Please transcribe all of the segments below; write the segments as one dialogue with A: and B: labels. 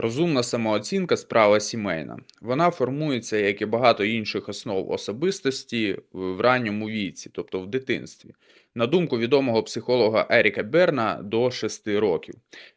A: Розумна самооцінка справа сімейна. Вона формується, як і багато інших основ особистості, в ранньому віці, тобто в дитинстві. На думку відомого психолога Еріка Берна, до 6 років.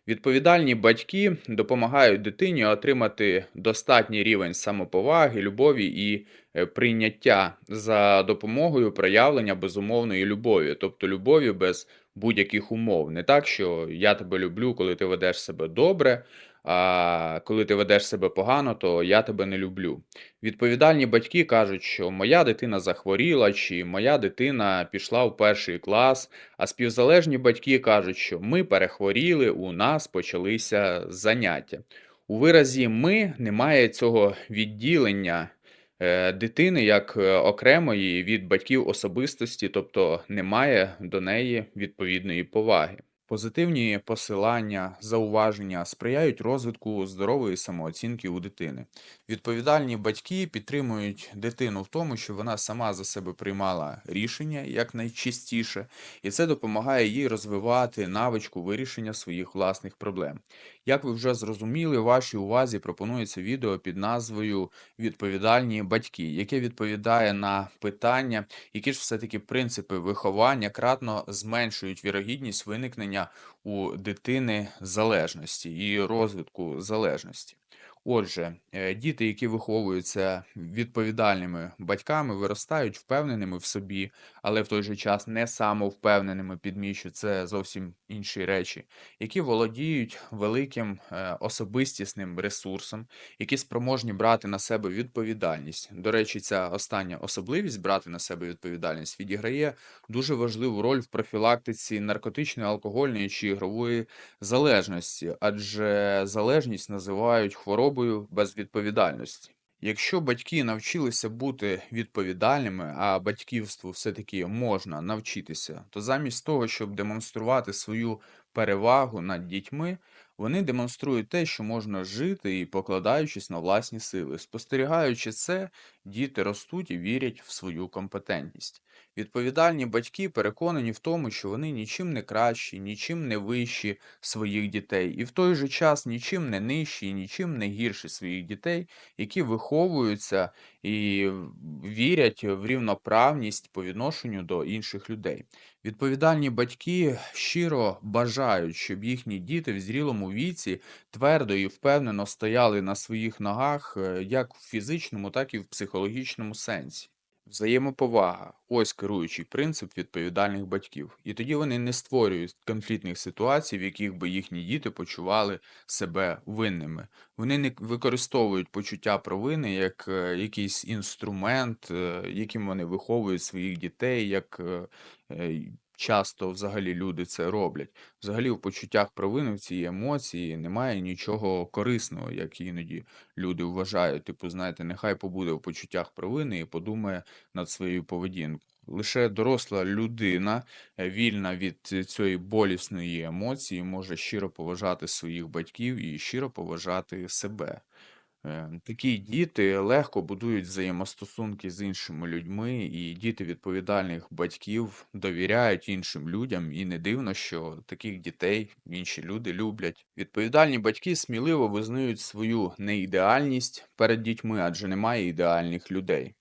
A: Відповідальні батьки допомагають дитині отримати достатній рівень самоповаги, любові і е, прийняття за допомогою проявлення безумовної любові, тобто любові без будь-яких умов. Не так, що я тебе люблю, коли ти ведеш себе добре. А коли ти ведеш себе погано, то я тебе не люблю. Відповідальні батьки кажуть, що моя дитина захворіла, чи моя дитина пішла в перший клас, а співзалежні батьки кажуть, що ми перехворіли, у нас почалися заняття. У виразі ми немає цього відділення е, дитини як е, окремої від батьків особистості, тобто немає до неї відповідної поваги. Позитивні посилання, зауваження сприяють розвитку здорової самооцінки у дитини. Відповідальні батьки підтримують дитину в тому, що вона сама за себе приймала рішення якнайчастіше, і це допомагає їй розвивати навичку вирішення своїх власних проблем. Як ви вже зрозуміли, вашій увазі пропонується відео під назвою Відповідальні батьки, яке відповідає на питання, які ж все-таки принципи виховання кратно зменшують вірогідність виникнення у дитини залежності і розвитку залежності. Отже, е, діти, які виховуються відповідальними батьками, виростають впевненими в собі, але в той же час не самовпевненими, підміщу, це зовсім інші речі, які володіють великим е, особистісним ресурсом, які спроможні брати на себе відповідальність. До речі, ця остання особливість брати на себе відповідальність відіграє дуже важливу роль в профілактиці наркотичної, алкогольної чи ігрової залежності, адже залежність називають хворобою безвідповідальності. Якщо батьки навчилися бути відповідальними, а батьківству все-таки можна навчитися, то замість того, щоб демонструвати свою перевагу над дітьми, вони демонструють те, що можна жити і покладаючись на власні сили. Спостерігаючи це, діти ростуть і вірять в свою компетентність. Відповідальні батьки переконані в тому, що вони нічим не кращі, нічим не вищі своїх дітей, і в той же час нічим не нижчі і нічим не гірші своїх дітей, які виховуються і вірять в рівноправність по відношенню до інших людей. Відповідальні батьки щиро бажають, щоб їхні діти в зрілому віці твердо і впевнено стояли на своїх ногах е, як в фізичному, так і в психологічному сенсі. Взаємоповага ось керуючий принцип відповідальних батьків. І тоді вони не створюють конфліктних ситуацій, в яких би їхні діти почували себе винними. Вони не використовують почуття провини як е, якийсь інструмент, е, яким вони виховують своїх дітей, як е, часто взагалі люди це роблять. Взагалі в почуттях провини в цій емоції немає нічого корисного, як іноді люди вважають. Типу, знаєте, нехай побуде в почуттях провини і подумає над своєю поведінкою. Лише доросла людина, е, вільна від цієї болісної емоції, може щиро поважати своїх батьків і щиро поважати себе. Е, Такі діти легко будують взаємостосунки з іншими людьми, і діти відповідальних батьків довіряють іншим людям, і не дивно, що таких дітей інші люди люблять. Відповідальні батьки сміливо визнають свою неідеальність перед дітьми, адже немає ідеальних людей.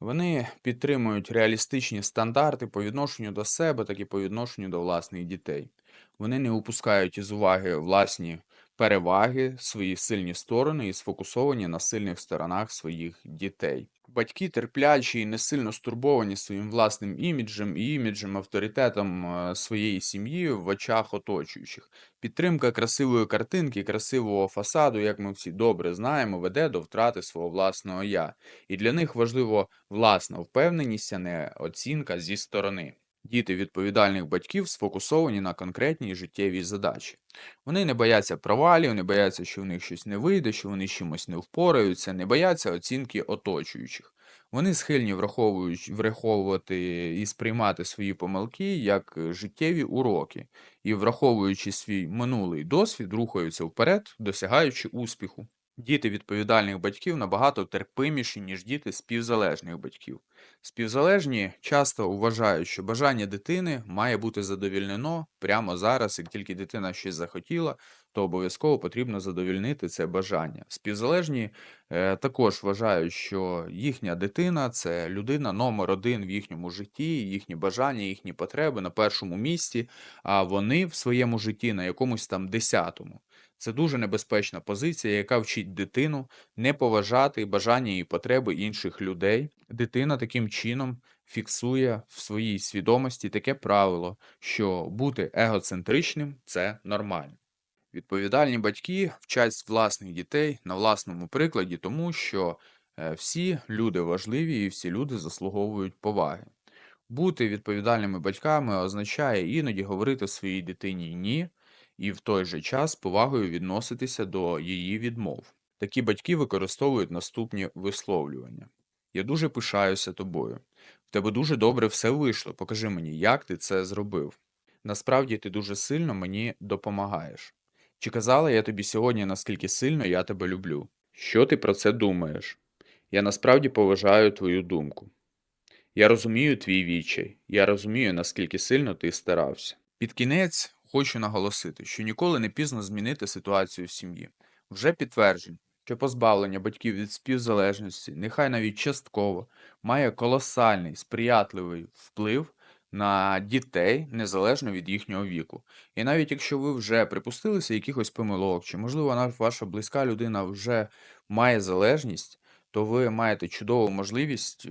A: Вони підтримують реалістичні стандарти по відношенню до себе, так і по відношенню до власних дітей. Вони не упускають із уваги власні переваги, свої сильні сторони і сфокусовані на сильних сторонах своїх дітей. Батьки терплячі і не сильно стурбовані своїм власним іміджем і іміджем, авторитетом е, своєї сім'ї в очах оточуючих. Підтримка красивої картинки, красивого фасаду, як ми всі добре знаємо, веде до втрати свого власного я. І для них важливо власна впевненість, а не оцінка зі сторони. Діти відповідальних батьків сфокусовані на конкретній життєвій задачі. Вони не бояться провалів, не бояться, що в них щось не вийде, що вони з чимось не впораються, не бояться оцінки оточуючих. Вони схильні враховувати і сприймати свої помилки як е, життєві уроки, і, враховуючи свій минулий досвід, рухаються вперед, досягаючи успіху. Діти відповідальних батьків набагато терпиміші, ніж діти співзалежних батьків. Співзалежні часто вважають, що бажання дитини має бути задовільнено прямо зараз, як тільки дитина щось захотіла, то обов'язково потрібно задовільнити це бажання. Співзалежні е, також вважають, що їхня дитина це людина номер один в їхньому житті, їхні бажання, їхні потреби на першому місці, а вони в своєму житті на якомусь там десятому. Це дуже небезпечна позиція, яка вчить дитину не поважати бажання і потреби інших людей. Дитина таким чином фіксує в своїй свідомості таке правило, що бути егоцентричним це нормально. Відповідальні батьки вчать власних дітей на власному прикладі, тому що е, всі люди важливі і всі люди заслуговують поваги. Бути відповідальними батьками означає іноді говорити своїй дитині ні, і в той же час з повагою відноситися до її відмов. Такі батьки використовують наступні висловлювання. Я дуже пишаюся тобою. В тебе дуже добре все вийшло. Покажи мені, як ти це зробив. Насправді ти дуже сильно мені допомагаєш. Чи казала я тобі сьогодні, наскільки сильно я тебе люблю? Що ти про це думаєш? Я насправді поважаю твою думку. Я розумію твій відчай, я розумію, наскільки сильно ти старався. Під кінець хочу наголосити, що ніколи не пізно змінити ситуацію в сім'ї. Вже підтверджень, що позбавлення батьків від співзалежності, нехай навіть частково, має колосальний сприятливий вплив на дітей незалежно від їхнього віку. І навіть якщо ви вже припустилися якихось помилок, чи, можливо, ваша близька людина вже має залежність, то ви маєте чудову можливість е,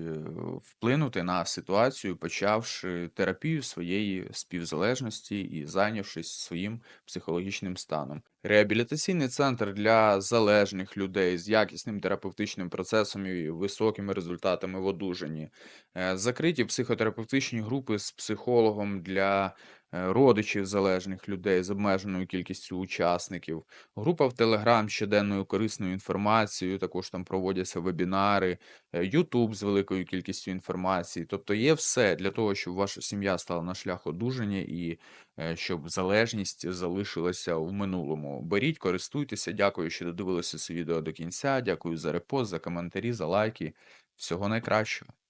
A: вплинути на ситуацію, почавши терапію своєї співзалежності і зайнявшись своїм психологічним станом. Реабілітаційний центр для залежних людей з якісним терапевтичним процесом і високими результатами в одужанні. Е, Закриті психотерапевтичні групи з психологом для родичів залежних людей з обмеженою кількістю учасників. Група в Телеграм щоденною корисною інформацією, також там проводяться вебінари, Ютуб з великою кількістю інформації. Тобто є все для того, щоб ваша сім'я стала на шлях одужання і е, щоб залежність залишилася в минулому. Беріть, користуйтеся. Дякую, що додивилися це відео до кінця. Дякую за репост, за коментарі, за лайки. Всього найкращого.